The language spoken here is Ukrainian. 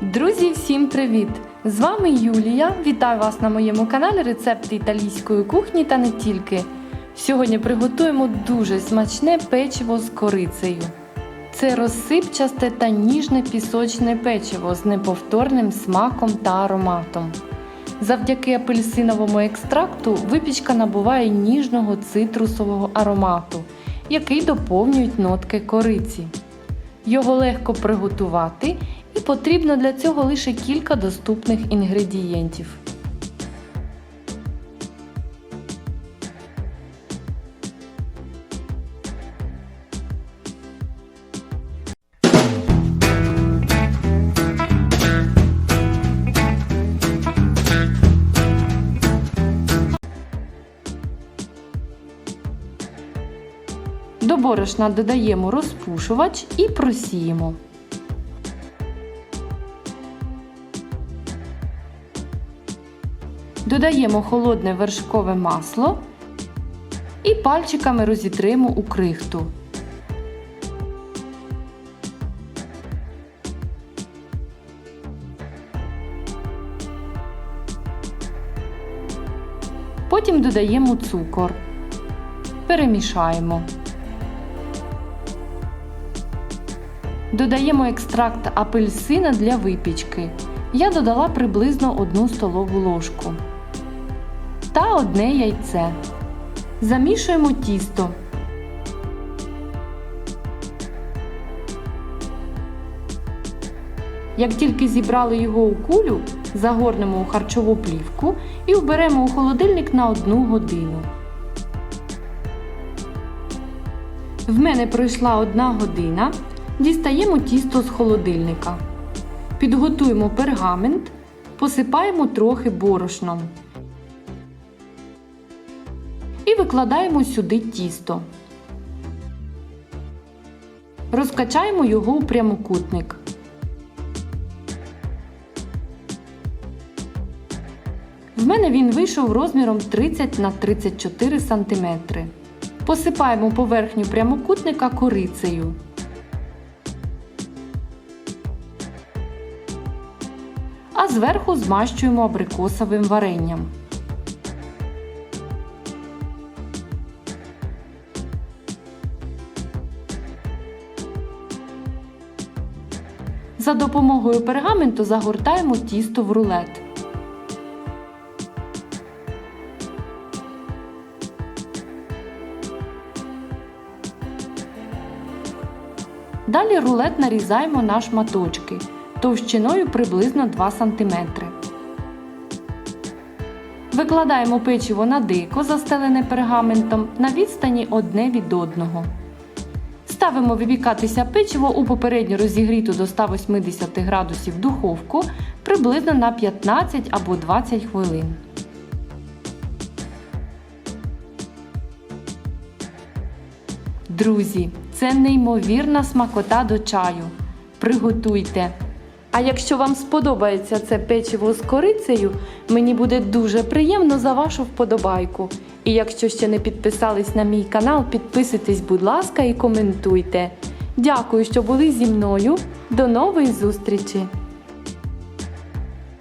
Друзі, всім привіт! З вами Юлія. Вітаю вас на моєму каналі Рецепти італійської кухні та не тільки. Сьогодні приготуємо дуже смачне печиво з корицею. Це розсипчасте та ніжне пісочне печиво з неповторним смаком та ароматом. Завдяки апельсиновому екстракту випічка набуває ніжного цитрусового аромату, який доповнюють нотки кориці. Його легко приготувати потрібно для цього лише кілька доступних інгредієнтів. До борошна додаємо розпушувач і просіємо. Додаємо холодне вершкове масло і пальчиками розітримо у крихту. Потім додаємо цукор. Перемішаємо. Додаємо екстракт апельсина для випічки. Я додала приблизно 1 столову ложку та одне яйце. Замішуємо тісто. Як тільки зібрали його у кулю, загорнемо у харчову плівку і вберемо у холодильник на 1 годину. В мене пройшла 1 година. Дістаємо тісто з холодильника. Підготуємо пергамент, посипаємо трохи борошном. І викладаємо сюди тісто. Розкачаємо його у прямокутник. В мене він вийшов розміром 30 на 34 см. Посипаємо поверхню прямокутника корицею. А зверху змащуємо абрикосовим варенням. За допомогою пергаменту загортаємо тісто в рулет. Далі рулет нарізаємо на шматочки товщиною приблизно 2 см. Викладаємо печиво на дико, застелене пергаментом на відстані одне від одного. Ставимо випікатися печиво у попередньо розігріту до 180 градусів духовку приблизно на 15 або 20 хвилин. Друзі, це неймовірна смакота до чаю. Приготуйте! А якщо вам сподобається це печиво з корицею, мені буде дуже приємно за вашу вподобайку. І якщо ще не підписались на мій канал, підписуйтесь, будь ласка, і коментуйте. Дякую, що були зі мною. До нової зустрічі!